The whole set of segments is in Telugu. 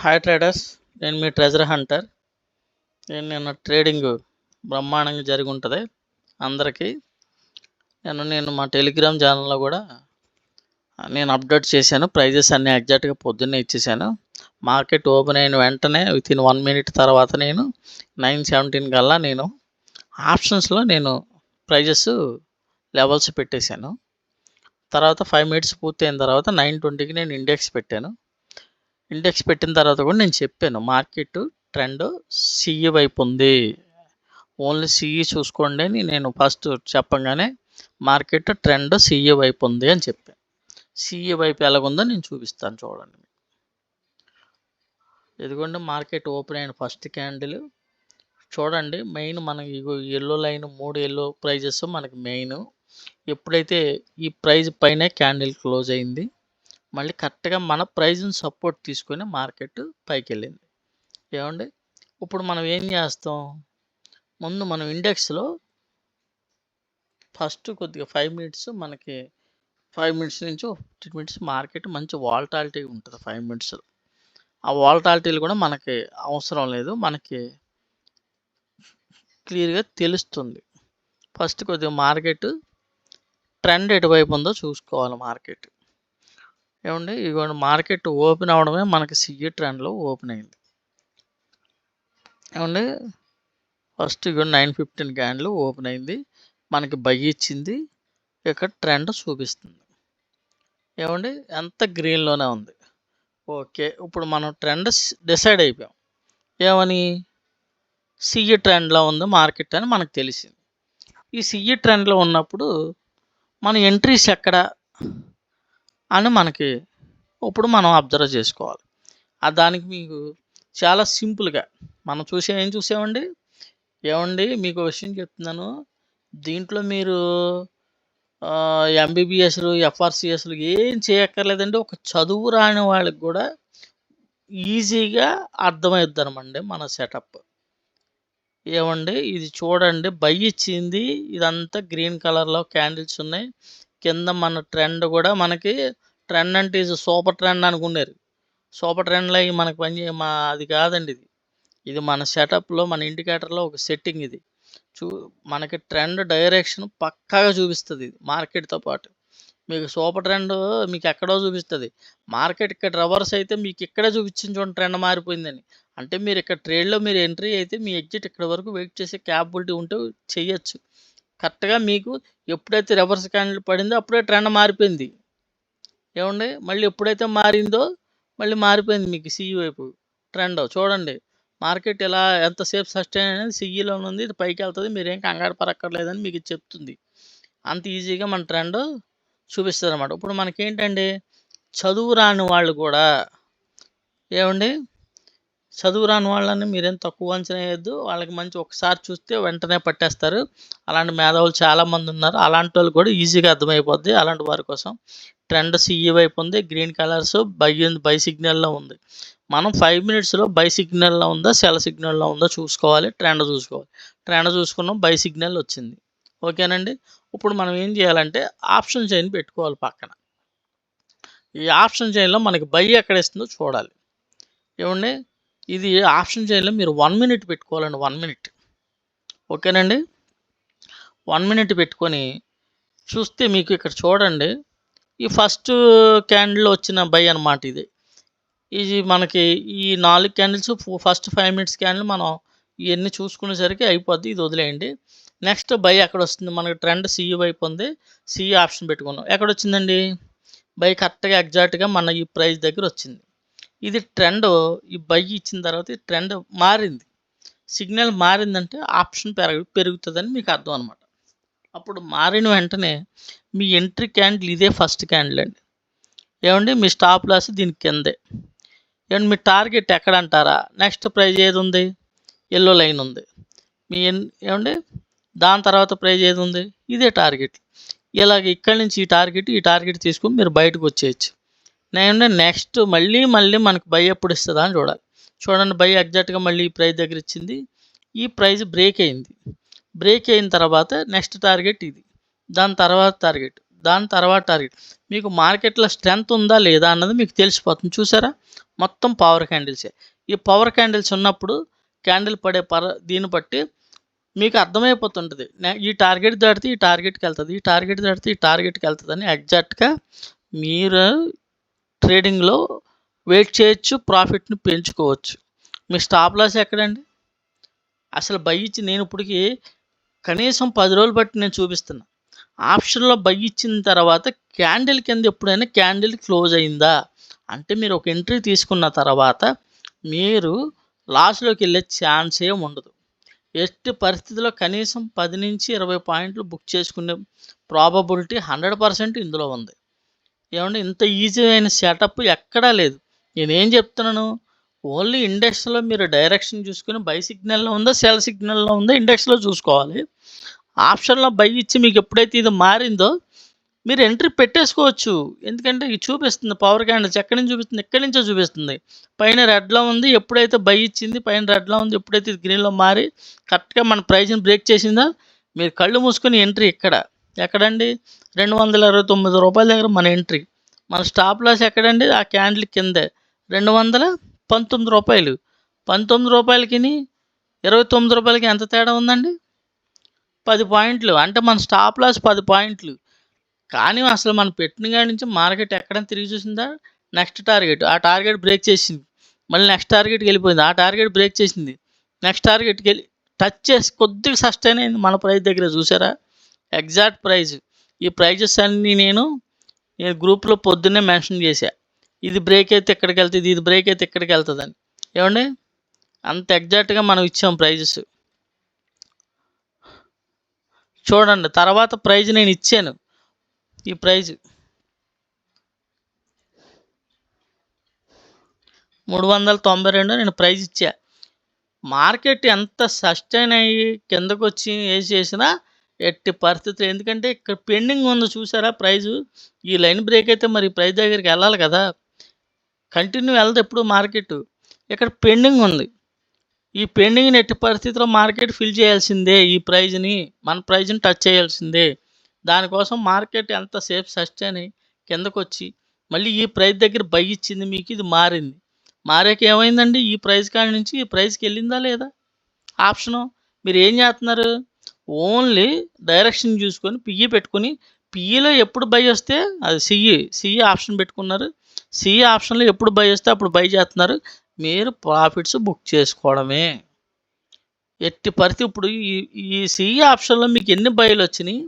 హాయ్ ట్రేడర్స్ నేను మీ ట్రెజర్ హంటర్ నేను నిన్న ట్రేడింగ్ బ్రహ్మాండంగా జరిగి ఉంటుంది. అందరికీ నేను నేను మా టెలిగ్రామ్ ఛానల్లో కూడా నేను అప్డేట్ చేశాను. ప్రైజెస్ అన్నీ ఎగ్జాక్ట్గా పొద్దున్నే ఇచ్చేసాను. మార్కెట్ ఓపెన్ అయిన వెంటనే విత్ ఇన్ వన్ మినిట్ తర్వాత నేను నైన్ సెవెంటీన్ కల్లా నేను ఆప్షన్స్లో నేను ప్రైజెస్ లెవెల్స్ పెట్టేశాను. తర్వాత ఫైవ్ మినిట్స్ పూర్తయిన తర్వాత నైన్ ట్వంటీకి నేను ఇండెక్స్ పెట్టాను. ఇండెక్స్ పెట్టిన తర్వాత కూడా నేను చెప్పాను మార్కెట్ ట్రెండ్ సిఈ వైపు ఉంది. ఓన్లీ సిఈ చూసుకోండి అని నేను ఫస్ట్ చెప్పగానే మార్కెట్ ట్రెండ్ సిఈ వైపు ఉంది అని చెప్పాను. సిఈ వైపు ఎలాగుందో నేను చూపిస్తాను చూడండి ఇదిగోండి మార్కెట్ ఓపెన్ అయిన ఫస్ట్ క్యాండిల్. చూడండి మెయిన్ మనకి ఇగో ఎల్లో లైన్ మూడు ఎల్లో ప్రైజెస్ మనకి మెయిన్. ఎప్పుడైతే ఈ ప్రైజ్ పైన క్యాండిల్ క్లోజ్ అయింది మళ్ళీ కరెక్ట్గా మన ప్రైజ్ని సపోర్ట్ తీసుకొని మార్కెట్ పైకి వెళ్ళింది ఏమండి? ఇప్పుడు మనం ఏం చేస్తాం? ముందు మనం ఇండెక్స్లో ఫస్ట్ కొద్దిగా ఫైవ్ మినిట్స్ మనకి ఫైవ్ మినిట్స్ నుంచి ఫిఫ్టీన్ మినిట్స్ మార్కెట్ మంచి వాల్టాలిటీ ఉంటుంది ఫైవ్ మినిట్స్లో. ఆ వాల్టాలిటీలు కూడా మనకి అవసరం లేదు. మనకి క్లియర్గా తెలుస్తుంది. ఫస్ట్ కొద్దిగా మార్కెట్ ట్రెండ్ ఎటువైపు ఉందో చూసుకోవాలి మార్కెట్. ఏమండి? ఇదిగోండి మార్కెట్ ఓపెన్ అవడమే మనకి సిఈ ట్రెండ్లో ఓపెన్ అయింది. ఏమండి? ఫస్ట్ ఇదిగోండి నైన్ ఫిఫ్టీన్ క్యాండ్లు ఓపెన్ అయింది. మనకి బై ఇచ్చింది. ఇక్కడ ట్రెండ్ చూపిస్తుంది. ఏమండి? ఎంత గ్రీన్లోనే ఉంది. ఓకే. ఇప్పుడు మనం ట్రెండ్ డిసైడ్ అయిపోయాం. ఏమని? సిఈ ట్రెండ్లో ఉంది మార్కెట్ అని మనకు తెలిసింది. ఈ సిఈ ట్రెండ్లో ఉన్నప్పుడు మన ఎంట్రీస్ ఎక్కడ? అని మనకి ఇప్పుడు మనం అబ్జర్వ్ చేసుకోవాలి. ఆ దానికి మీకు చాలా సింపుల్గా మనం చూసే ఏం చూసామండి? ఏమండి? మీకు విషయం చెప్తున్నాను. దీంట్లో మీరు ఎంబీబీఎస్లు ఎఫ్ఆర్సిఎస్లు ఏం చేయక్కర్లేదండి. ఒక చదువు రాని వాళ్ళకి కూడా ఈజీగా అర్థమవుద్దనమండి మన సెటప్. ఏమండి? ఇది చూడండి. బై ఇచ్చింది. ఇదంతా గ్రీన్ కలర్లో క్యాండిల్స్ ఉన్నాయి. కింద మన ట్రెండ్ కూడా మనకి ట్రెండ్ అంటే ఇది సూపర్ ట్రెండ్ అనుకున్నారు సూపర్ ట్రెండ్లో మనకి పని మా అది కాదండి ఇది. ఇది మన సెటప్లో మన ఇండికేటర్లో ఒక సెట్టింగ్ ఇది. చూ మనకి ట్రెండ్ డైరెక్షన్ పక్కాగా చూపిస్తుంది ఇది మార్కెట్తో పాటు. మీకు సూపర్ ట్రెండ్ మీకు ఎక్కడో చూపిస్తుంది. మార్కెట్ ఇక్కడ రవర్స్ అయితే మీకు ఇక్కడే చూపించిన చూడండి ట్రెండ్ మారిపోయిందని. అంటే మీరు ఇక్కడ ట్రేడ్లో మీరు ఎంట్రీ అయితే మీ ఎగ్జిట్ ఇక్కడ వరకు వెయిట్ చేసే క్యాపబిలిటీ ఉంటే చేయొచ్చు కరెక్ట్గా మీకు ఎప్పుడైతే రివర్స్ క్యాండిల్ పడిందో అప్పుడే ట్రెండ్ మారిపోయింది. ఏమండి? మళ్ళీ ఎప్పుడైతే మారిందో మళ్ళీ మారిపోయింది మీకు సిఈ వైపు ట్రెండ్ చూడండి మార్కెట్ ఎలా ఎంతసేపు సస్టైన్ అనేది సిఈలో ఉంది. ఇది పైకి వెళ్తుంది. మీరేం కంగారు పరక్కర్లేదని మీకు చెప్తుంది. అంత ఈజీగా మన ట్రెండ్ చూపిస్తుంది అనమాట ఇప్పుడు మనకేంటండి? చదువు రాని వాళ్ళు కూడా ఏమండి? చదువు రాని వాళ్ళని మీరేం తక్కువ అంచనా వేయద్దు. వాళ్ళకి మంచి ఒకసారి చూస్తే వెంటనే పట్టేస్తారు. అలాంటి మేధావులు చాలామంది ఉన్నారు. అలాంటి వాళ్ళు కూడా ఈజీగా అర్థమైపోద్ది. అలాంటి వారి కోసం ట్రెండ్ సిఈ వైపు ఉంది. గ్రీన్ కలర్స్ బై బై సిగ్నల్లో ఉంది. మనం ఫైవ్ మినిట్స్లో బై సిగ్నల్లో ఉందా సెల్ సిగ్నల్లో ఉందా చూసుకోవాలి ట్రెండ్ చూసుకోవాలి. ట్రెండ్ చూసుకున్నాం బై సిగ్నల్ వచ్చింది. ఓకేనండి? ఇప్పుడు మనం ఏం చేయాలంటే ఆప్షన్ చైన్ పెట్టుకోవాలి పక్కన. ఈ ఆప్షన్ చైన్లో మనకి బై ఎక్కడ ఇస్తుందో చూడాలి. ఏమండి? ఇది ఆప్షన్ చేయలేదు మీరు వన్ మినిట్ పెట్టుకోవాలండి వన్ మినిట్ ఓకేనండి? వన్ మినిట్ పెట్టుకొని చూస్తే మీకు ఇక్కడ చూడండి. ఈ ఫస్ట్ క్యాండిల్ వచ్చిన బై అనమాట ఇది. ఇది మనకి ఈ నాలుగు candles first five minutes candle మనం ఇవన్నీ చూసుకునేసరికి అయిపోద్ది ఇది వదిలేయండి. నెక్స్ట్ బై ఎక్కడ వస్తుంది? మనకి ట్రెండ్ సిఈ వైపు ఉంది. సిఈ ఆప్షన్ పెట్టుకున్నాం. ఎక్కడ వచ్చిందండి? బై కరెక్ట్గా ఎగ్జాక్ట్గా మన ఈ ప్రైస్ దగ్గర వచ్చింది. ఇది ట్రెండ్ ఈ బై ఇచ్చిన తర్వాత ఈ ట్రెండ్ మారింది. సిగ్నల్ మారిందంటే ఆప్షన్ పెరగ పెరుగుతుందని మీకు అర్థం అనమాట అప్పుడు మారిన వెంటనే మీ ఎంట్రీ క్యాండిల్ ఇదే ఫస్ట్ క్యాండిల్ అండి. ఏమండి? మీ స్టాప్ లాస్ దీని కిందే. ఏమండి? మీ టార్గెట్ ఎక్కడ అంటారా? నెక్స్ట్ ప్రైజ్ ఏది ఉంది? ఎల్లో లైన్ ఉంది. మీ ఏమండి? దాని తర్వాత ప్రైజ్ ఏది ఉంది? ఇదే టార్గెట్ ఇలాగ ఇక్కడి నుంచి ఈ టార్గెట్ ఈ టార్గెట్ తీసుకుని మీరు బయటకు వచ్చేయచ్చు. నేను నెక్స్ట్ మళ్ళీ మళ్ళీ మనకు బై ఎప్పుడు ఇస్తుందా అని చూడాలి. చూడండి బై ఎగ్జాక్ట్గా మళ్ళీ ఈ ప్రైస్ దగ్గర ఇచ్చింది. ఈ ప్రైస్ బ్రేక్ అయింది. బ్రేక్ అయిన తర్వాత నెక్స్ట్ టార్గెట్ ఇది. దాని తర్వాత టార్గెట్ దాని తర్వాత టార్గెట్ మీకు మార్కెట్లో స్ట్రెంత్ ఉందా లేదా అన్నది మీకు తెలిసిపోతుంది. చూసారా? మొత్తం పవర్ క్యాండిల్సే ఈ పవర్ క్యాండిల్స్ ఉన్నప్పుడు క్యాండిల్ పడే పర దీన్ని బట్టి మీకు అర్థమైపోతుంటుంది. ఈ టార్గెట్ దాటితే ఈ టార్గెట్కి వెళ్తుంది ఈ టార్గెట్ దాటితే ఈ టార్గెట్కి వెళ్తుంది అని ఎగ్జాక్ట్గా మీరు ట్రేడింగ్లో వెయిట్ చేయొచ్చు ప్రాఫిట్ని పెంచుకోవచ్చు. మీ స్టాప్ లాస్ ఎక్కడండి? అసలు బై ఇచ్చి నేను ఇప్పటికి కనీసం పది రోజులు బట్టి నేను చూపిస్తున్నా. ఆప్షన్లో బై ఇచ్చిన తర్వాత క్యాండిల్ కింద ఎప్పుడైనా క్యాండిల్ క్లోజ్ అయిందా? అంటే మీరు ఒక ఎంట్రీ తీసుకున్న తర్వాత మీరు లాస్లోకి వెళ్ళే ఛాన్సే ఉండదు. ఎట్టి పరిస్థితిలో కనీసం పది నుంచి ఇరవై పాయింట్లు బుక్ చేసుకునే ప్రాబబిలిటీ హండ్రెడ్ పర్సెంట్ ఇందులో ఉంది. ఏమంటే ఇంత ఈజీ అయిన సెటప్ ఎక్కడా లేదు. నేనేం చెప్తున్నాను? ఓన్లీ ఇండెక్స్లో మీరు డైరెక్షన్ చూసుకుని బై సిగ్నల్లో ఉందా సెల్ సిగ్నల్లో ఉందా ఇండెక్స్లో చూసుకోవాలి. ఆప్షన్లో బై ఇచ్చి మీకు ఎప్పుడైతే ఇది మారిందో మీరు ఎంట్రీ పెట్టేసుకోవచ్చు. ఎందుకంటే ఇది చూపిస్తుంది పవర్ క్యాండిల్స్ ఎక్కడి నుంచి చూపిస్తుంది ఎక్కడి నుంచో చూపిస్తుంది. పైన రెడ్లో ఉంది ఎప్పుడైతే బై ఇచ్చింది పైన రెడ్లో ఉంది ఎప్పుడైతే ఇది గ్రీన్లో మారి కరెక్ట్గా మన ప్రైజ్ని బ్రేక్ చేసిందో మీరు కళ్ళు మూసుకొని ఎంట్రీ ఇక్కడ. ఎక్కడండి? రెండు వందల ఇరవై తొమ్మిది రూపాయల దగ్గర మన ఎంట్రీ. మన స్టాప్ లాస్ ఎక్కడండి? ఆ క్యాండిల్ కిందే. రెండు వందల పంతొమ్మిది రూపాయలు. పంతొమ్మిది రూపాయలకి ఇరవై తొమ్మిది రూపాయలకి ఎంత తేడా ఉందండి? పది పాయింట్లు. అంటే మన స్టాప్ లాస్ పది పాయింట్లు. కానీ అసలు మనం పెట్టిన కాడి నుంచి మార్కెట్ ఎక్కడైనా తిరిగి చూసిందా? Next target. ఆ టార్గెట్ బ్రేక్ చేసింది. మళ్ళీ నెక్స్ట్ టార్గెట్కి వెళ్ళిపోయింది. ఆ టార్గెట్ బ్రేక్ చేసింది. నెక్స్ట్ టార్గెట్కి వెళ్ళి టచ్ చేసి కొద్దిగా సస్టైన్ అయింది మన ప్రైస్ దగ్గర. చూసారా? Exact praise. ఈ ప్రైజెస్ అన్నీ నేను నేను గ్రూప్లో పొద్దున్నే మెన్షన్ చేశా. ఇది బ్రేక్ అయితే ఎక్కడికి వెళ్తుంది ఇది బ్రేక్ అయితే ఎక్కడికి వెళ్తుంది అని ఏమండి? అంత ఎగ్జాక్ట్గా మనం ఇచ్చాం ప్రైజెస్. చూడండి తర్వాత ప్రైజ్ నేను ఇచ్చాను. ఈ ప్రైజ్. మూడు వందల తొంభై రెండు నేను ప్రైజ్ ఇచ్చా. మార్కెట్ ఎంత సస్టైన్ అయ్యి కిందకు వచ్చి వేసి చేసినా ఎట్టి పరిస్థితులు. ఎందుకంటే ఇక్కడ పెండింగ్ ఉంది చూసారా ప్రైజు. ఈ లైన్ బ్రేక్ అయితే మరి ప్రైజ్ దగ్గరికి వెళ్ళాలి కదా. కంటిన్యూ వెళ్తే ఎప్పుడు మార్కెట్. ఇక్కడ పెండింగ్ ఉంది. ఈ పెండింగ్ని ఎట్టి పరిస్థితిలో మార్కెట్ ఫిల్ చేయాల్సిందే ఈ ప్రైజ్ని. మన ప్రైజ్ని టచ్ చేయాల్సిందే. దానికోసం మార్కెట్ ఎంత సేఫ్ సస్టైన్ అయ్యి కిందకు వచ్చి మళ్ళీ ఈ ప్రైజ్ దగ్గర బై ఇచ్చింది మీకు ఇది మారింది. మారాక ఏమైందండి? ఈ ప్రైజ్ కాడి నుంచి ఈ ప్రైజ్కి వెళ్ళిందా లేదా? ఆప్షను. మీరు ఏం చేస్తున్నారు? ఓన్లీ డైరెక్షన్ చూసుకొని పిఈ పెట్టుకొని పిఈలో ఎప్పుడు బై వస్తే అది సిఈ సిఈ ఆప్షన్ పెట్టుకున్నారు. సిఈ ఆప్షన్లో ఎప్పుడు బై వస్తే అప్పుడు బై చేస్తున్నారు. మీరు ప్రాఫిట్స్ బుక్ చేసుకోవడమే. ఎట్టి పరిస్థితి ఇప్పుడు ఈ ఈ సిఈ ఆప్షన్లో మీకు ఎన్ని బైలు వచ్చినాయి?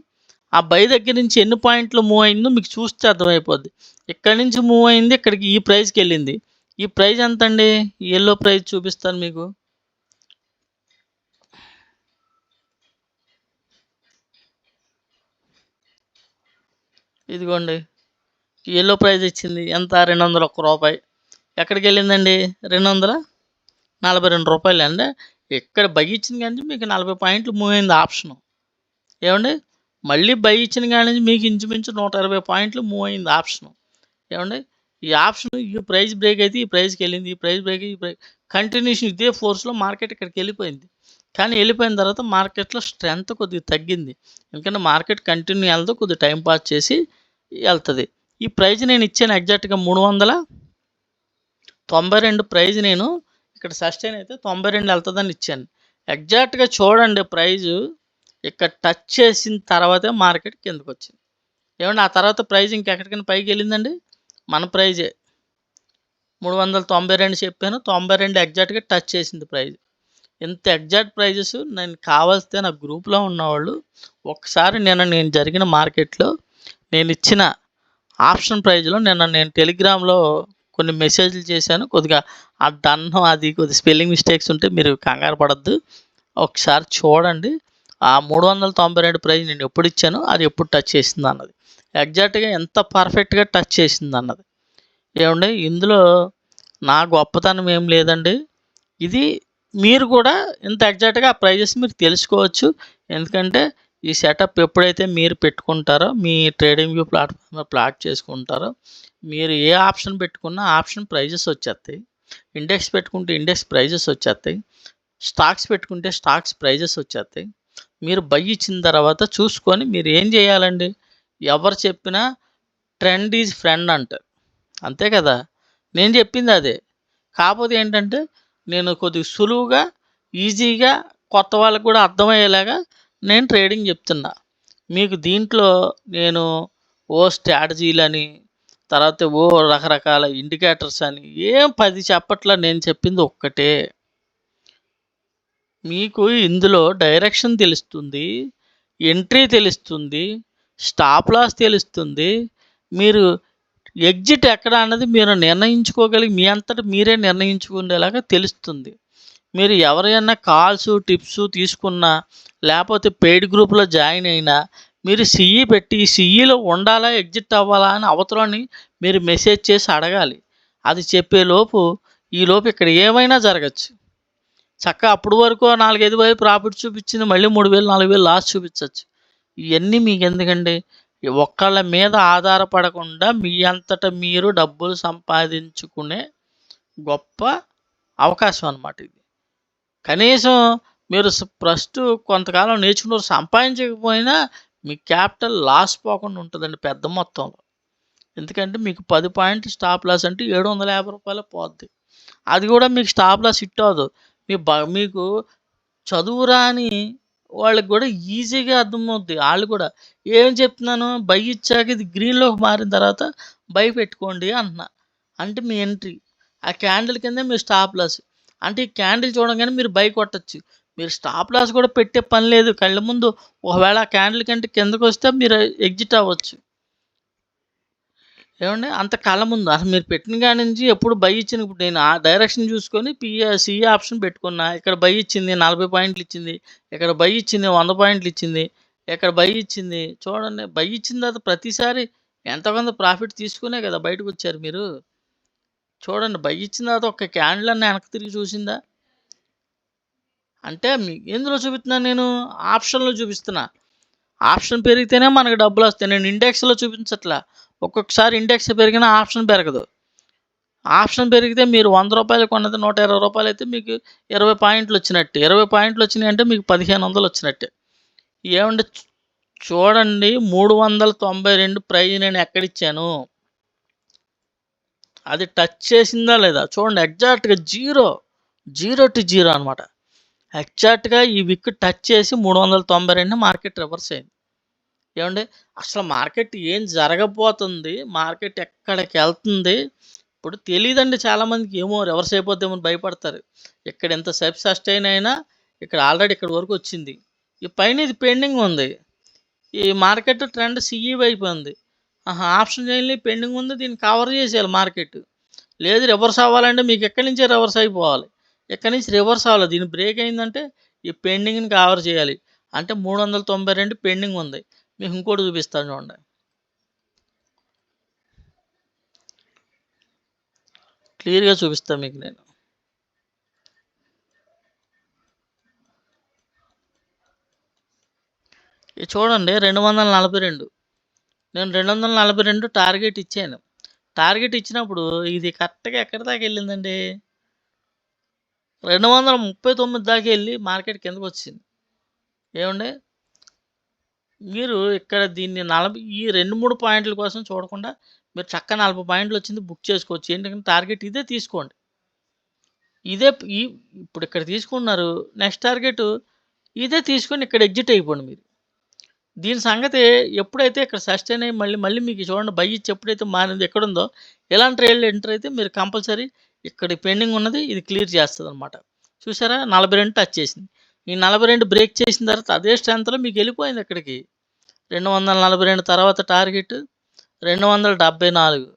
ఆ బై దగ్గర నుంచి ఎన్ని పాయింట్లు మూవ్ అయిందో మీకు చూస్తే అర్థమైపోద్ది. ఇక్కడి నుంచి మూవ్ అయింది ఇక్కడికి ఈ ప్రైస్కి వెళ్ళింది. ఈ ప్రైస్ ఎంత అండి ఎల్లో ప్రైస్ చూపిస్తాను మీకు. ఇదిగోండి ఎల్లో ప్రైజ్ ఇచ్చింది. ఎంత? రెండు వందల ఒక్క రూపాయి. ఎక్కడికి వెళ్ళిందండి? రెండు వందల? నలభై రెండు రూపాయలు అంటే ఇక్కడ బై ఇచ్చిన కానీ మీకు నలభై పాయింట్లు మూవ్ అయింది ఆప్షను. ఏమండి? మళ్ళీ బై ఇచ్చిన కానీ మీకు ఇంచుమించు నూట ఇరవై పాయింట్లు మూవ్ అయింది ఆప్షను. ఏమండి? ఈ ఆప్షన్ ఈ ప్రైస్ బ్రేక్ అయితే ఈ ప్రైస్కి వెళ్ళింది. ఈ ప్రైస్ బ్రేక్ ఈ ప్రైస్ కంటిన్యూషన్ ఇదే ఫోర్స్లో మార్కెట్ ఇక్కడికి వెళ్ళిపోయింది. కానీ వెళ్ళిపోయిన తర్వాత మార్కెట్లో స్ట్రెంత్ కొద్దిగా తగ్గింది. ఎందుకంటే మార్కెట్ కంటిన్యూ వెళ్తూ కొద్దిగా టైం పాస్ చేసి వెళ్తుంది. ఈ ప్రైజ్ నేను ఇచ్చాను ఎగ్జాక్ట్గా మూడు వందల తొంభై రెండు ప్రైజ్ నేను. ఇక్కడ సస్టైన్ అయితే తొంభై రెండు వెళ్తుందని ఇచ్చాను. ఎగ్జాక్ట్గా చూడండి ప్రైజు. ఇక్కడ టచ్ చేసిన తర్వాతే మార్కెట్ కిందకు వచ్చింది ఏమంటే ఆ తర్వాత ప్రైజ్ ఇంకెక్కడికైనా పైకి వెళ్ళిందండి? మన ప్రైజే. మూడు వందల తొంభై రెండు చెప్పాను. తొంభై రెండు ఎగ్జాక్ట్గా టచ్ చేసింది ప్రైజ్. ఇంత ఎగ్జాక్ట్ ప్రైజెస్ నేను కావాల్స్తే నా గ్రూప్లో ఉన్నవాళ్ళు ఒకసారి నిన్న నేను జరిగిన మార్కెట్లో నేను ఇచ్చిన ఆప్షన్ ప్రైజ్లో నిన్న నేను టెలిగ్రామ్లో కొన్ని మెసేజ్లు చేశాను. కొద్దిగా ఆ దన్నం అది కొద్ది స్పెల్లింగ్ మిస్టేక్స్ ఉంటే మీరు కంగారు పడద్దు. ఒకసారి చూడండి. ఆ మూడు వందల తొంభై రెండు ప్రైజ్ నేను ఎప్పుడు ఇచ్చాను అది ఎప్పుడు టచ్ చేసింది అన్నది. ఎగ్జాక్ట్గా ఎంత పర్ఫెక్ట్గా టచ్ చేసింది అన్నది. ఏమండి? ఇందులో నా గొప్పతనం ఏం లేదండి. ఇది మీరు కూడా ఇంత ఎగ్జాక్ట్గా ఆ ప్రైజెస్ మీరు తెలుసుకోవచ్చు. ఎందుకంటే ఈ సెటప్ ఎప్పుడైతే మీరు పెట్టుకుంటారో మీ ట్రేడింగ్ వ్యూ ప్లాట్ఫామ్లో ప్లాట్ చేసుకుంటారో మీరు ఏ ఆప్షన్ పెట్టుకున్నా ఆప్షన్ ప్రైజెస్ వచ్చేస్తాయి. ఇండెక్స్ పెట్టుకుంటే ఇండెక్స్ ప్రైజెస్ వచ్చేస్తాయి. స్టాక్స్ పెట్టుకుంటే స్టాక్స్ ప్రైజెస్ వచ్చేస్తాయి. మీరు బై ఇచ్చిన తర్వాత చూసుకొని మీరు ఏం చేయాలండి? ఎవరు చెప్పినా ట్రెండ్ ఈజ్ ఫ్రెండ్ అంటారు. అంతే కదా? నేను చెప్పింది అదే. కాకపోతే ఏంటంటే నేను కొద్దిగా సులువుగా ఈజీగా కొత్త వాళ్ళకి కూడా అర్థమయ్యేలాగా నేను ట్రేడింగ్ చెప్తున్నా. మీకు దీంట్లో నేను ఓ స్ట్రాటజీలని తర్వాత ఓ రకరకాల ఇండికేటర్స్ అని ఏం పది చెప్పట్లా నేను చెప్పింది ఒక్కటే. మీకు ఇందులో డైరెక్షన్ తెలుస్తుంది ఎంట్రీ తెలుస్తుంది స్టాప్ లాస్ తెలుస్తుంది. మీరు ఎగ్జిట్ ఎక్కడ అన్నది మీరు నిర్ణయించుకోగలిగి మీ అంతట మీరే నిర్ణయించుకునేలాగా తెలుస్తుంది. మీరు ఎవరైనా కాల్స్ టిప్స్ తీసుకున్నా లేకపోతే పెయిడ్ గ్రూప్లో జాయిన్ అయినా మీరు సిఈ పెట్టి సిఈలో ఉండాలా ఎగ్జిట్ అవ్వాలా అని అవతలని మీరు మెసేజ్ చేసి అడగాలి. అది చెప్పేలోపు ఈలోపు ఈ లోపు ఇక్కడ ఏమైనా జరగచ్చు. చక్కగా అప్పుడు వరకు నాలుగైదు వేలు ప్రాఫిట్ చూపించింది మళ్ళీ మూడు వేలు నాలుగు వేలు లాస్ చూపించవచ్చు ఇవన్నీ మీకు ఎందుకండి? ఒక్కళ్ళ మీద ఆధారపడకుండా మీ అంతట మీరు డబ్బులు సంపాదించుకునే గొప్ప అవకాశం అన్నమాట ఇది. కనీసం మీరు ఫస్ట్ కొంతకాలం నేర్చుకున్నారు సంపాదించకపోయినా మీ క్యాపిటల్ లాస్ పోకుండా ఉంటుందండి పెద్ద మొత్తంలో. ఎందుకంటే మీకు పది పాయింట్ స్టాప్ లాస్ అంటే ఏడు వందల యాభై రూపాయలు పోద్ది. అది కూడా మీకు స్టాప్ లాస్ హిట్ అవ్వదు. మీ బ మీకు చదువు రాని వాళ్ళకి కూడా ఈజీగా అర్థమవుద్ది. వాళ్ళు కూడా ఏం చెప్తున్నాను బై ఇచ్చాక ఇది గ్రీన్లోకి మారిన తర్వాత బై పెట్టుకోండి అంటున్నా. అంటే మీ ఎంట్రీ. ఆ క్యాండిల్ కింద మీ స్టాప్ లాస్. అంటే ఈ క్యాండిల్ చూడగానే మీరు బై కొట్టచ్చు. మీరు స్టాప్ లాస్ కూడా పెట్టే పని లేదు. కళ్ళ ముందు ఒకవేళ ఆ క్యాండిల్ కంటే కిందకు వస్తే మీరు ఎగ్జిట్ అవ్వచ్చు. ఏమండి? అంత కళ్ళ ముందు. అసలు మీరు పెట్టిన కాడి నుంచి ఎప్పుడు బై ఇచ్చిన ఇప్పుడు నేను ఆ డైరెక్షన్ చూసుకొని పిఏ సిఏ ఆప్షన్ పెట్టుకున్నా. ఇక్కడ బై ఇచ్చింది నలభై పాయింట్లు ఇచ్చింది. ఇక్కడ బై ఇచ్చింది వంద పాయింట్లు ఇచ్చింది. ఇక్కడ బై ఇచ్చింది చూడండి. బై ఇచ్చిన తర్వాత ప్రతిసారి ఎంత కొంత ప్రాఫిట్ తీసుకునే కదా బయటకు వచ్చారు మీరు. చూడండి బై ఇచ్చిన తర్వాత ఒక్క క్యాండిల్ అన్న వెనక్కి తిరిగి చూసిందా? అంటే మీ ఎందులో చూపిస్తున్నాను నేను? ఆప్షన్లో చూపిస్తున్నా. ఆప్షన్ పెరిగితేనే మనకు డబ్బులు వస్తాయి. నేను ఇండెక్స్లో చూపించట్లా. ఒక్కొక్కసారి ఇండెక్స్ పెరిగినా ఆప్షన్ పెరగదు. ఆప్షన్ పెరిగితే మీరు వంద రూపాయలు కొన్నది నూట ఇరవై రూపాయలు అయితే మీకు ఇరవై పాయింట్లు వచ్చినట్టు. ఇరవై పాయింట్లు వచ్చినాయి అంటే మీకు పదిహేను వందలు వచ్చినట్టే. ఏమంటే చూడండి మూడు వందల తొంభై రెండు ప్రైజ్ నేను ఎక్కడిచ్చాను అది టచ్ చేసిందా లేదా? చూడండి ఎగ్జాక్ట్గా జీరో జీరో టు జీరో అనమాట ఎగ్జాక్ట్గా ఈ విక్ టచ్ చేసి మూడు వందల తొంభై రెండు మార్కెట్ రివర్స్ అయింది. ఏమండి? అసలు మార్కెట్ ఏం జరగబోతుంది? మార్కెట్ ఎక్కడికి వెళ్తుంది? ఇప్పుడు తెలియదండి చాలామందికి. ఏమో రివర్స్ అయిపోద్దేమో అని భయపడతారు. ఇక్కడ ఎంత సేపు సస్టైన్ అయినా ఇక్కడ ఆల్రెడీ ఇక్కడ వరకు వచ్చింది. ఈ పైన ఇది పెండింగ్ ఉంది. ఈ మార్కెట్ ట్రెండ్ సిఈ అయిపోయింది ఆప్షన్ చేయాలి పెండింగ్ ఉంది దీన్ని కవర్ చేసేయాలి మార్కెట్. లేదు రివర్స్ అవ్వాలంటే మీకు ఎక్కడి నుంచే రివర్స్ అయిపోవాలి? ఎక్కడి నుంచి రివర్స్ అవ్వాలి? దీని బ్రేక్ అయిందంటే ఈ పెండింగ్ని కవర్ చేయాలి. అంటే మూడు వందల తొంభై రెండు పెండింగ్ ఉంది. మీకు ఇంకోటి చూపిస్తాను చూడండి. క్లియర్గా చూపిస్తాను మీకు నేను. ఇది చూడండి రెండు వందల నలభై రెండు. నేను రెండు వందల నలభై రెండు టార్గెట్ ఇచ్చాను. టార్గెట్ ఇచ్చినప్పుడు ఇది కరెక్ట్గా ఎక్కడి దాకా వెళ్ళిందండి? రెండు వందల ముప్పై తొమ్మిది దాకా వెళ్ళి మార్కెట్ కిందకు వచ్చింది. ఏమండి? మీరు ఇక్కడ దీన్ని నలభై ఈ రెండు మూడు పాయింట్ల కోసం చూడకుండా మీరు చక్క నలభై పాయింట్లు వచ్చింది బుక్ చేసుకోవచ్చు. ఏంటంటే టార్గెట్ ఇదే తీసుకోండి. ఇదే ఈ ఇప్పుడు ఇక్కడ తీసుకున్నారు నెక్స్ట్ టార్గెట్ ఇదే తీసుకొని ఇక్కడ ఎగ్జిట్ అయిపోండి మీరు. దీని సంగతి ఎప్పుడైతే ఇక్కడ సస్టైన్ అయ్యి మళ్ళీ మళ్ళీ మీకు చూడండి బై ఇచ్చి ఎప్పుడైతే మానింది ఎక్కడుందో ఎలాంటి రైళ్ళు ఎంటర్ అయితే మీరు కంపల్సరీ ఇక్కడ పెండింగ్ ఉన్నది ఇది క్లియర్ చేస్తుంది అనమాట చూసారా? నలభై రెండు టచ్ చేసింది. ఈ నలభై రెండు బ్రేక్ చేసిన తర్వాత అదే స్ట్రెంత్లో మీకు వెళ్ళిపోయింది ఇక్కడికి. రెండు వందల నలభై రెండు తర్వాత టార్గెట్ రెండు వందల డెబ్బై నాలుగు.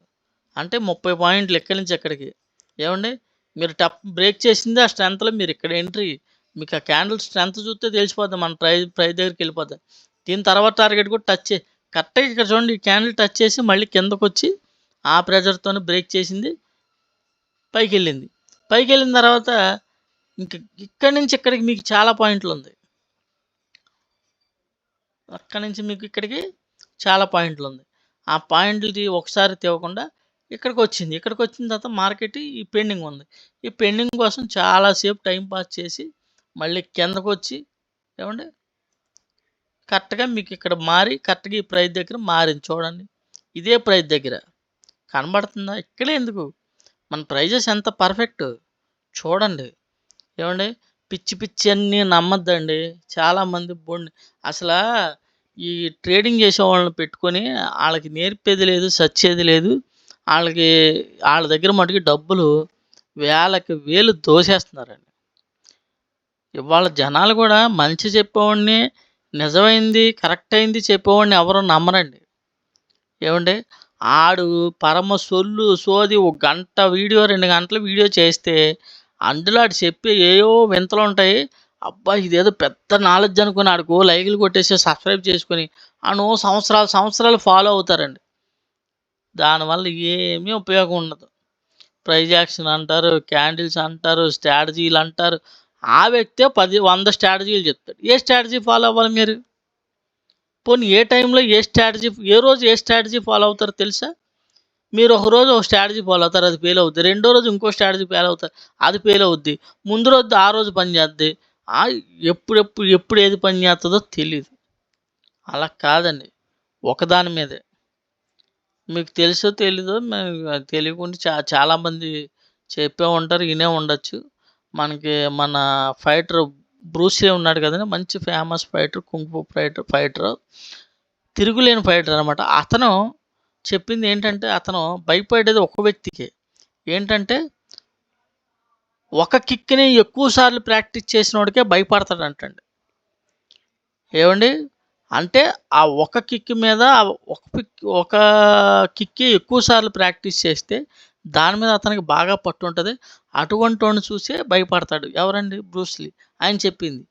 అంటే ముప్పై పాయింట్లు ఎక్కడి నుంచి ఎక్కడికి ఏమండి? మీరు టప్ బ్రేక్ చేసింది ఆ స్ట్రెంత్లో మీరు ఇక్కడ ఎంట్రీ మీకు ఆ క్యాండిల్ స్ట్రెంత్ చూస్తే తెలిసిపోద్ది మన ప్రైజ్ ప్రైజ్ దగ్గరికి వెళ్ళిపోద్ది. దీని తర్వాత టార్గెట్ కూడా టచ్ కరెక్ట్గా ఇక్కడ చూడండి క్యాండిల్ టచ్ చేసి మళ్ళీ కిందకు వచ్చి ఆ ప్రెజర్తో బ్రేక్ చేసింది పైకి వెళ్ళింది పైకి వెళ్ళిన తర్వాత ఇంక ఇక్కడి నుంచి ఇక్కడికి మీకు చాలా పాయింట్లు ఉంది. అక్కడి నుంచి మీకు ఇక్కడికి చాలా పాయింట్లు ఉంది. ఆ పాయింట్లు ఒకసారి తేవకుండా ఇక్కడికి వచ్చింది ఇక్కడికి వచ్చిన తర్వాత మార్కెట్ ఈ పెండింగ్ ఉంది. ఈ పెండింగ్ కోసం చాలాసేపు టైం పాస్ చేసి మళ్ళీ కిందకు వచ్చి ఏమండి కరెక్ట్గా మీకు ఇక్కడ మారి కరెక్ట్గా ఈ ప్రైస్ దగ్గర మారింది చూడండి. ఇదే ప్రైస్ దగ్గర. కనబడుతుందా? ఇక్కడే ఎందుకు? మన ప్రైజెస్ ఎంత పర్ఫెక్ట్? చూడండి. ఏమండి? పిచ్చి పిచ్చి అన్నీ నమ్మద్దండి. చాలామంది బొండి అసలు ఈ ట్రేడింగ్ చేసే వాళ్ళని పెట్టుకొని వాళ్ళకి నేర్పేది లేదు సచ్చేది లేదు. వాళ్ళకి వాళ్ళ దగ్గర మటుకు డబ్బులు వేలకి వేలు దోసేస్తున్నారండి. ఇవాళ జనాలు కూడా మంచి చెప్పేవాడిని నిజమైంది కరెక్ట్ అయింది చెప్పేవాడిని ఎవరు నమ్మరండి. ఏమండి? ఆడు పరమ సొల్లు సోది ఒక గంట వీడియో రెండు గంటల వీడియో చేస్తే అందులో ఆడు చెప్పే ఏవో వింతలు ఉంటాయి. అబ్బా ఇదేదో పెద్ద నాలెడ్జ్ అనుకుని ఆడుకో లైకులు కొట్టేసి సబ్స్క్రైబ్ చేసుకొని అను సంవత్సరాలు సంవత్సరాలు ఫాలో అవుతారండి. దానివల్ల ఏమీ ఉపయోగం ఉండదు. ప్రైజ్ యాక్షన్ అంటారు క్యాండిల్స్ అంటారు స్ట్రాటజీలు అంటారు ఆ వ్యక్తే పది వంద స్ట్రాటజీలు చెప్తాడు. ఏ స్ట్రాటజీ ఫాలో అవ్వాలి మీరు? పోనీ ఏ టైంలో ఏ స్ట్రాటజీ ఏ రోజు ఏ స్ట్రాటజీ ఫాలో అవుతారో తెలుసా? మీరు ఒక రోజు ఒక స్ట్రాటజీ ఫాలో అవుతారు అది ఫెయిల్ అవుద్ది. రెండో రోజు ఇంకో స్ట్రాటజీ ఫెయిల్ అవుతారు అది ఫెయిల్ అవుద్ది. ముందు రోజు ఆ రోజు పని చేద్ది. ఎప్పుడెప్పుడు ఎప్పుడు ఏది పని చేస్తుందో తెలియదు అలా కాదండి. ఒకదాని మీదే. మీకు తెలుసో తెలీదో తెలియకుండా చా చాలామంది చెప్పే ఉంటారు వినే ఉండొచ్చు. మనకి మన ఫైటర్ బ్రూసే ఉన్నాడు కదండి మంచి famous fighter kung fu fighter fighter. తిరుగులేని ఫైటర్ అనమాట అతను చెప్పింది ఏంటంటే అతను భయపడేది ఒక వ్యక్తికి. ఏంటంటే ఒక కిక్ని ఎక్కువసార్లు ప్రాక్టీస్ చేసిన వాడికే భయపడతాడు అంటండి ఏమండి? అంటే ఆ ఒక కిక్ మీద ఒక పిక్ ఒక కిక్కి ఎక్కువ సార్లు ప్రాక్టీస్ చేస్తే దాని మీద అతనికి బాగా పట్టు ఉంటుంది. అటువంటి వాడిని చూసే భయపడతాడు. ఎవరండి? బ్రూస్లీ ఆయన చెప్పింది.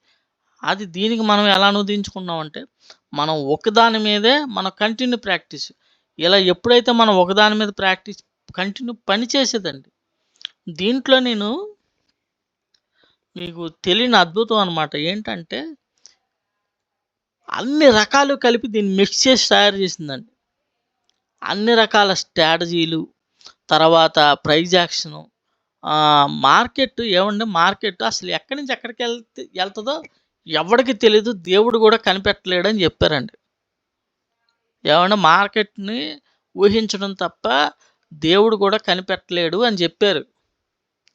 అది దీనికి మనం ఎలా అనుదించుకున్నామంటే మనం ఒకదాని మీదే మన కంటిన్యూ ప్రాక్టీస్ ఇలా ఎప్పుడైతే మనం ఒకదాని మీద ప్రాక్టీస్ కంటిన్యూ పని చేసేదండి దీంట్లో నేను మీకు తెలియని అద్భుతం అనమాట ఏంటంటే అన్ని రకాలు కలిపి దీన్ని మిక్స్ చేసి తయారు చేసిందండి. అన్ని రకాల స్ట్రాటజీలు తర్వాత ప్రైజ్ యాక్షను. మార్కెట్ ఏమండి? మార్కెట్ అసలు ఎక్కడి నుంచి ఎక్కడికి వెళ్తే వెళ్తుందో ఎవడికి తెలియదు దేవుడు కూడా కనిపెట్టలేడని చెప్పారండి. ఏమన్నా మార్కెట్ని ఊహించడం తప్ప దేవుడు కూడా కనిపెట్టలేడు అని చెప్పారు.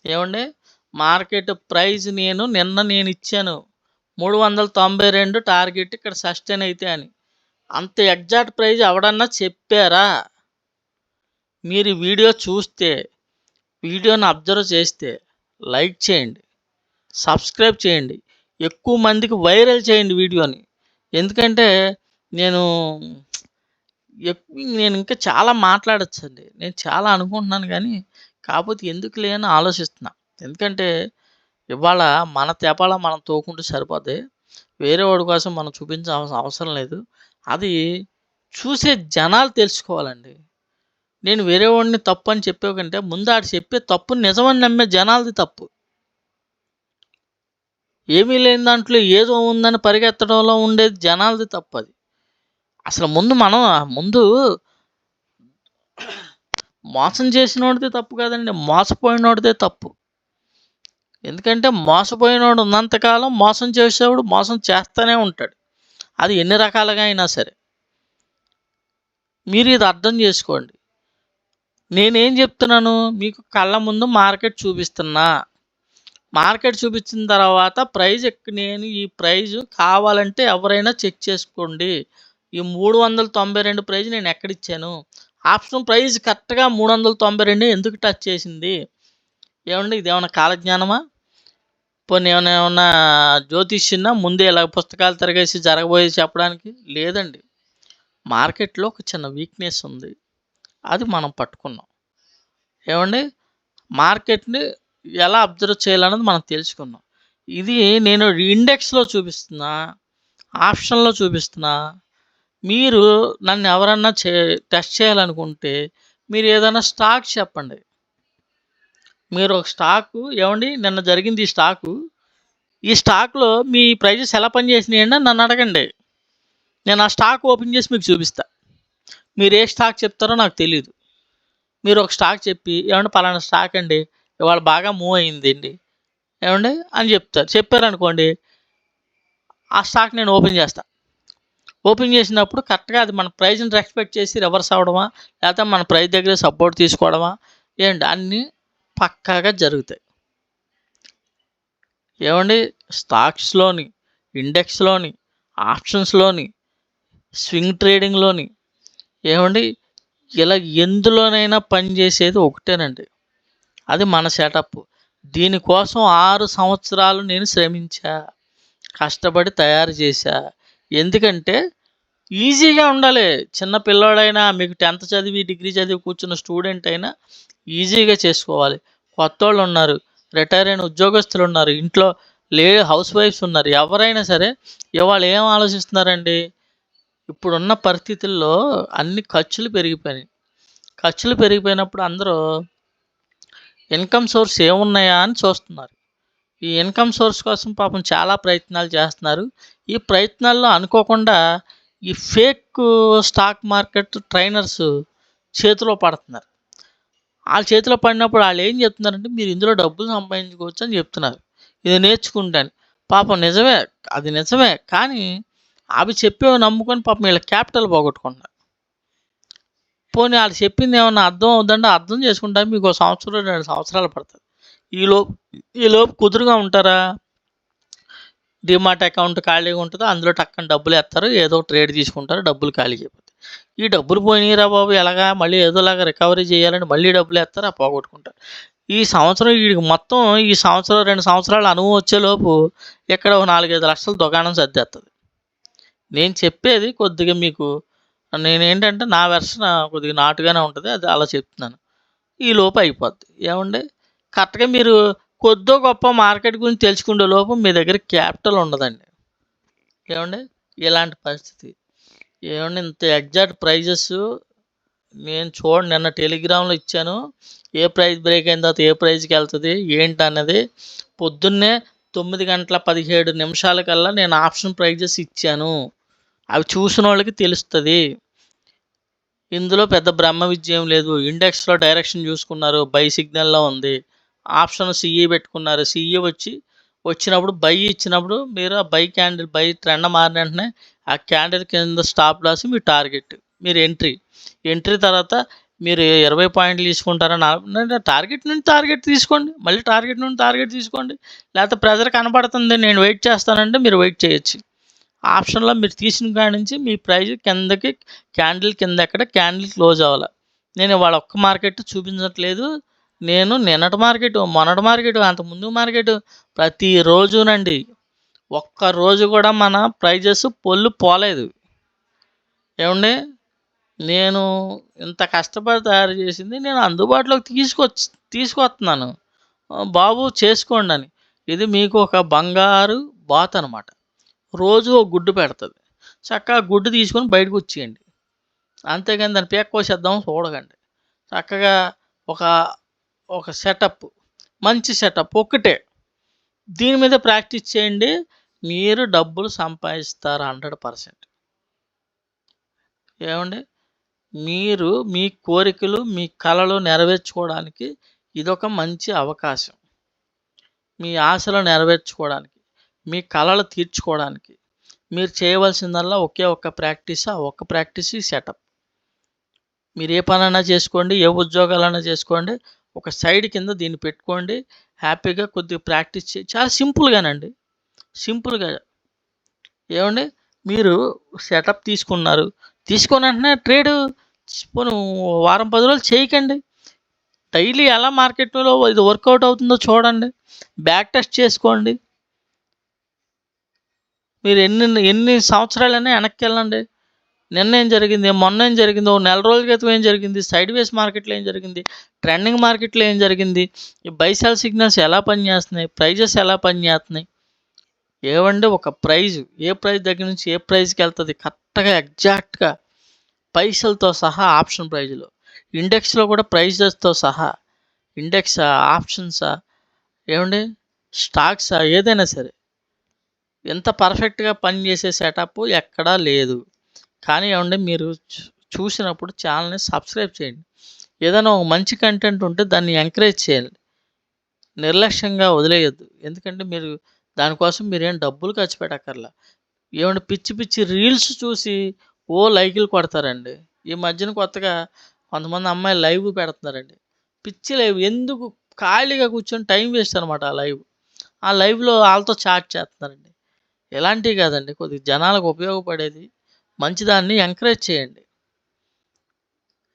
ఏమండి? మార్కెట్ ప్రైజ్ నేను నిన్న నేను ఇచ్చాను. మూడు వందల తొంభై రెండు టార్గెట్ ఇక్కడ సస్టైన్ అయితే అని. అంత ఎగ్జాక్ట్ ప్రైజ్ ఎవడన్నా చెప్పారా? మీరు వీడియో చూస్తే వీడియోని అబ్జర్వ్ చేస్తే లైక్ చేయండి సబ్స్క్రైబ్ చేయండి. ఎక్కువ మందికి వైరల్ చేయండి వీడియోని. ఎందుకంటే నేను ఎక్కువ నేను ఇంకా చాలా మాట్లాడచ్చండి. నేను చాలా అనుకుంటున్నాను కానీ కాకపోతే ఎందుకు లేని ఆలోచిస్తున్నా. ఎందుకంటే ఇవాళ మన తెపాల మనం తోకుంటే సరిపోద్ది. వేరే వాడి కోసం మనం చూపించాల్సిన అవసరం లేదు. అది చూసే జనాలు తెలుసుకోవాలండి. నేను వేరే వాడిని తప్పు అని చెప్పే కంటే ముందు ఆడు చెప్పే తప్పు నిజమని నమ్మే జనాలది తప్పు. ఏమీ లేని దాంట్లో ఏదో ఉందని పరిగెత్తడంలో ఉండేది జనాలది తప్పు అది అసలు ముందు మనం ముందు మోసం చేసినోడిది తప్పు కాదండి మోసపోయినోడిదే తప్పు. ఎందుకంటే మోసపోయినోడు ఉన్నంతకాలం మోసం చేసేవాడు మోసం చేస్తూనే ఉంటాడు. అది ఎన్ని రకాలుగా అయినా సరే. మీరు ఇది అర్థం చేసుకోండి. నేనేం చెప్తున్నాను? మీకు కళ్ళ ముందు మార్కెట్ చూపిస్తున్నా. మార్కెట్ చూపించిన తర్వాత ప్రైజ్ నేను ఈ ప్రైజ్ కావాలంటే ఎవరైనా చెక్ చేసుకోండి. ఈ మూడు వందల తొంభై రెండు ప్రైజ్ నేను ఎక్కడిచ్చాను ఆప్షన్ ప్రైజ్ కరెక్ట్గా మూడు వందల తొంభై రెండు ఎందుకు టచ్ చేసింది? ఏమండి ఇది ఏమైనా కాలజ్ఞానమా? పోనీ ఏమైనా ఏమన్నా జ్యోతిష్యనా ముందే ఇలా పుస్తకాలు తిరగేసి జరగబోయేది చెప్పడానికి? లేదండి. మార్కెట్లో ఒక చిన్న వీక్నెస్ ఉంది. అది మనం పట్టుకున్నాం. ఏమండి? మార్కెట్ని ఎలా అబ్జర్వ్ చేయాలన్నది మనం తెలుసుకున్నాం. ఇది నేను ఇండెక్స్లో చూపిస్తున్నా ఆప్షన్లో చూపిస్తున్నా. మీరు నన్ను ఎవరన్నా చే టెస్ట్ చేయాలనుకుంటే మీరు ఏదైనా స్టాక్ చెప్పండి. మీరు ఒక స్టాకు ఏమండి? నిన్న జరిగింది ఈ స్టాకు. ఈ స్టాక్లో మీ ప్రైజెస్ ఎలా పనిచేసినాయండి నన్ను అడగండి. నేను ఆ స్టాక్ ఓపెన్ చేసి మీకు చూపిస్తా. మీరు ఏ స్టాక్ చెప్తారో నాకు తెలియదు మీరు ఒక స్టాక్ చెప్పి ఏమంటే పలానా స్టాక్ అండి ఇవాళ బాగా మూవ్ అయింది అండి ఏమండి? అని చెప్తారు. చెప్పారనుకోండి ఆ స్టాక్ నేను ఓపెన్ చేస్తా. ఓపెన్ చేసినప్పుడు కరెక్ట్గా అది మన ప్రైజ్ని రెస్పెక్ట్ చేసి రివర్స్ అవ్వడమా లేకపోతే మన ప్రైజ్ దగ్గర సపోర్ట్ తీసుకోవడమా ఏంటి? అన్నీ పక్కాగా జరుగుతాయి. ఏమండి? స్టాక్స్‌లోని, ఇండెక్స్‌లోని, ఆప్షన్స్‌లోని, స్వింగ్ ట్రేడింగ్‌లోని ఏమండి ఇలా ఎందులోనైనా పనిచేసేది ఒకటేనండి. అది మన సెటప్. దీనికోసం ఆరు సంవత్సరాలు నేను శ్రమించా. కష్టపడి తయారు చేశా. ఎందుకంటే ఈజీగా ఉండాలి. చిన్న పిల్లోడైనా మీకు 10థ్ చదివి, డిగ్రీ చదివి కూర్చున్న స్టూడెంట్ అయినా ఈజీగా చేసుకోవాలి. కొత్త వాళ్ళు ఉన్నారు రిటైర్ అయిన ఉద్యోగస్తులున్నారు. ఇంట్లో లే హౌస్ వైఫ్స్ ఉన్నారు. ఎవరైనా సరే ఇవాళ ఏం ఆలోచిస్తున్నారండి? ఇప్పుడున్న పరిస్థితుల్లో అన్ని ఖర్చులు పెరిగిపోయినాయి. ఖర్చులు పెరిగిపోయినప్పుడు అందరూ ఇన్‌కమ్ సోర్స్ ఏమున్నాయా అని చూస్తున్నారు. ఈ ఇన్‌కమ్ సోర్స్ కోసం పాపం చాలా ప్రయత్నాలు చేస్తున్నారు. ఈ ప్రయత్నాల్లో అనుకోకుండా ఈ ఫేక్ స్టాక్ మార్కెట్ ట్రైనర్స్ చేతిలో పడుతున్నారు. వాళ్ళ చేతిలో పడినప్పుడు వాళ్ళు ఏం చెప్తున్నారంటే మీరు ఇందులో డబ్బులు సంపాదించుకోవచ్చు అని చెప్తున్నారు. ఇది నేర్చుకుంటే పాపం నిజమే. అది నిజమే. కానీ అవి చెప్పేవి నమ్ముకొని పాపం వీళ్ళ క్యాపిటల్ పోగొట్టుకుంటున్నారు. పోనీ వాళ్ళు చెప్పింది ఏమన్నా అర్థం అవుతుందంటే అర్థం చేసుకుంటాం మీకు ఒక సంవత్సరం, రెండు సంవత్సరాలు పడుతుంది ఈలోపు ఈలోపు కుదురుగా ఉంటారా? డీమాట్ అకౌంట్ ఖాళీగా ఉంటుంది అందులో టక్కన డబ్బులు వేస్తారు ఏదో ట్రేడ్ తీసుకుంటారు. డబ్బులు ఖాళీ చేయబోతుంది ఈ డబ్బులు పోయినాయిరా బాబు! ఎలాగా మళ్ళీ ఏదోలాగా రికవరీ చేయాలని మళ్ళీ డబ్బులు వేస్తారు ఆ పోగొట్టుకుంటారు. ఈ సంవత్సరం వీడికి మొత్తం ఈ సంవత్సరం, రెండు సంవత్సరాల అనుభవం వచ్చేలోపు ఇక్కడ ఓ 4, 5 లక్షల దుకాణం సర్దేస్తుంది నేను చెప్పేది కొద్దిగా మీకు నేనేంటంటే నా వెర్షన్ కొద్దిగా నాటుగానే ఉంటుంది అది అలా చెప్తున్నాను. ఈ లోపు అయిపోద్ది. ఏమండి కరెక్ట్‌గా మీరు కొద్దో గొప్ప మార్కెట్ గురించి తెలుసుకునే లోపు మీ దగ్గర క్యాపిటల్ ఉండదండి. ఏమండి ఇలాంటి పరిస్థితి. ఏమండి ఇంత ఎగ్జాక్ట్ ప్రైజెస్ నేను చూడండి నిన్న టెలిగ్రామ్‌లో ఇచ్చాను. ఏ ప్రైస్ బ్రేక్ అయిన తర్వాత ఏ ప్రైస్కి వెళ్తుంది ఏంటి అనేది పొద్దున్నే తొమ్మిది గంటల 17 నిమిషాలకల్లా నేను ఆప్షన్ ప్రైజెస్ ఇచ్చాను. అవి చూసిన వాళ్ళకి తెలుస్తుంది ఇందులో పెద్ద బ్రహ్మ విద్య ఏం లేదు. ఇండెక్స్‌లో డైరెక్షన్ చూసుకున్నారు. బై సిగ్నల్‌లో ఉంది. ఆప్షన్ సీఈ పెట్టుకున్నారు. సీఈ వచ్చి వచ్చినప్పుడు బై ఇచ్చినప్పుడు మీరు ఆ బై క్యాండిల్ బై ట్రెండ్ మారిన వెంటనే ఆ క్యాండిల్ కింద స్టాప్ లాస్ మీ టార్గెట్. మీరు ఎంట్రీ. ఎంట్రీ తర్వాత మీరు 20 పాయింట్లు తీసుకుంటారని టార్గెట్ నుండి టార్గెట్ తీసుకోండి. మళ్ళీ టార్గెట్ నుండి టార్గెట్ తీసుకోండి. లేకపోతే ప్రెజర్ కనపడుతుంది నేను వెయిట్ చేస్తానంటే మీరు వెయిట్ చేయొచ్చు. ఆప్షన్‌లో మీరు తీసిన కాడ నుంచి మీ ప్రైజ్ కిందకి క్యాండిల్ కింద ఎక్కడ క్యాండిల్ క్లోజ్ అవ్వాలి నేను వాళ్ళ ఒక్క మార్కెట్ చూపించట్లేదు. నేను నిన్నటి మార్కెట్, మొన్నటి మార్కెట్, అంతకుముందు మార్కెట్ ప్రతిరోజునండి. ఒక్క రోజు కూడా మన ప్రైజెస్ పొల్లు పోలేదు. ఏమండి నేను ఇంత కష్టపడి తయారు చేసింది నేను అందుబాటులోకి తీసుకొచ్చి తీసుకొస్తున్నాను. బాబు చేసుకోండి అని ఇది మీకు ఒక బంగారు బాత్ అనమాట రోజు ఒక గుడ్డు పెడుతుంది చక్కగా గుడ్డు తీసుకొని బయటకు వచ్చేయండి అంతేగాని దాన్ని పీక కోసేద్దామని చూడకండి. చక్కగా ఒక ఒక సెటప్ మంచి సెటప్ ఒక్కటే. దీని మీద ప్రాక్టీస్ చేయండి. మీరు డబ్బులు సంపాదిస్తారు హండ్రెడ్ పర్సెంట్ ఏమండి మీరు మీ కోరికలు, మీ కళలు నెరవేర్చుకోవడానికి ఇదొక మంచి అవకాశం. మీ ఆశలు నెరవేర్చుకోవడానికి, మీ కళలు తీర్చుకోవడానికి మీరు చేయవలసిందల్లా ఒకే ఒక్క ప్రాక్టీస్. ఆ ఒక్క ప్రాక్టీస్ సెటప్. మీరు ఏ పనైనా చేసుకోండి. ఏ ఉద్యోగాలైనా చేసుకోండి. ఒక సైడ్ కింద దీన్ని పెట్టుకోండి. హ్యాపీగా కొద్దిగా ప్రాక్టీస్ చే చాలా సింపుల్‌గానండి. సింపుల్‌గా. ఏమండి మీరు సెటప్ తీసుకున్నారు. తీసుకున్న వెంటనే ట్రేడ్ పోనీ వారం పది రోజులు చేయకండి. డైలీ ఎలా మార్కెట్‌లో ఇది వర్కౌట్ అవుతుందో చూడండి. బ్యాక్ టెస్ట్ చేసుకోండి. మీరు ఎన్ని ఎన్ని సంవత్సరాలైనా వెనక్కెళ్ళండి. నిన్న ఏం జరిగింది? మొన్న ఏం జరిగింది? ఓ నెల రోజుల క్రితం ఏం జరిగింది? సైడ్‌వేస్ మార్కెట్‌లో ఏం జరిగింది? ట్రెండింగ్ మార్కెట్‌లో ఏం జరిగింది? ఈ బైసెల్ సిగ్నల్స్ ఎలా పనిచేస్తున్నాయి? ప్రైజెస్ ఎలా పనిచేస్తున్నాయి? ఏవండీ ఒక ప్రైజ్ ఏ ప్రైజ్ దగ్గర నుంచి ఏ ప్రైజ్కి వెళ్తుంది కరెక్ట్‌గా ఎగ్జాక్ట్‌గా పైసలతో సహా ఆప్షన్ ప్రైజ్‌లో. ఇండెక్స్‌లో కూడా ప్రైజెస్‌తో సహా. ఇండెక్సా? ఆప్షన్సా? ఏమండి స్టాక్సా? ఏదైనా సరే. ఇంత పర్ఫెక్ట్‌గా పనిచేసే సెటప్ ఎక్కడా లేదు. కానీ ఏవండీ మీరు చూ చూసినప్పుడు ఛానల్ని సబ్స్క్రైబ్ చేయండి. ఏదైనా ఒక మంచి కంటెంట్ ఉంటే దాన్ని ఎంకరేజ్ చేయాలి. నిర్లక్ష్యంగా వదిలేయద్దు ఎందుకంటే మీరు దానికోసం మీరేం డబ్బులు ఖర్చు పెట్టక్కర్లా. ఏమండి పిచ్చి పిచ్చి రీల్స్ చూసి ఓ లైకులు కొడతారండి. ఈ మధ్యన కొత్తగా కొంతమంది అమ్మాయిలు లైవ్ పెడుతున్నారండి. పిచ్చి లైవ్ ఎందుకు ఖాళీగా కూర్చొని టైం వేస్ట్ అనమాట ఆ లైవ్. ఆ లైవ్‌లో వాళ్ళతో చాట్ చేస్తున్నారండి. ఇలాంటివి కాదండి కొద్దిగా జనాలకు ఉపయోగపడేది. మంచిదాన్ని ఎంకరేజ్ చేయండి.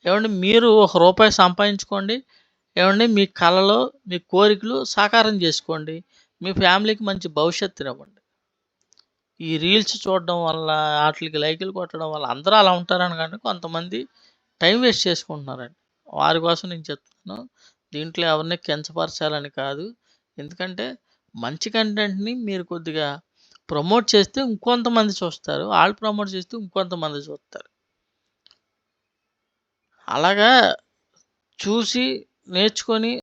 ఏమండి మీరు ఒక రూపాయి సంపాదించుకోండి. ఏమండి మీ కలలు, మీ కోరికలు సాకారం చేసుకోండి. మీ ఫ్యామిలీకి మంచి భవిష్యత్తునివ్వండి. ఈ రీల్స్ చూడడం వల్ల, వాటికి లైకులు కొట్టడం వల్ల అందరూ అలా ఉంటారని కానీ కొంతమంది టైం వేస్ట్ చేసుకుంటున్నారండి. వారి కోసం నేను చెప్తున్నాను. దీంట్లో ఎవరిని కించపరచాలని కాదు. ఎందుకంటే మంచి కంటెంట్‌ని మీరు కొద్దిగా ప్రమోట్ చేస్తే ఇంకొంతమంది చూస్తారు. వాళ్ళు ప్రమోట్ చేస్తే ఇంకొంతమంది చూస్తారు. అలాగా చూసి, నేర్చుకొని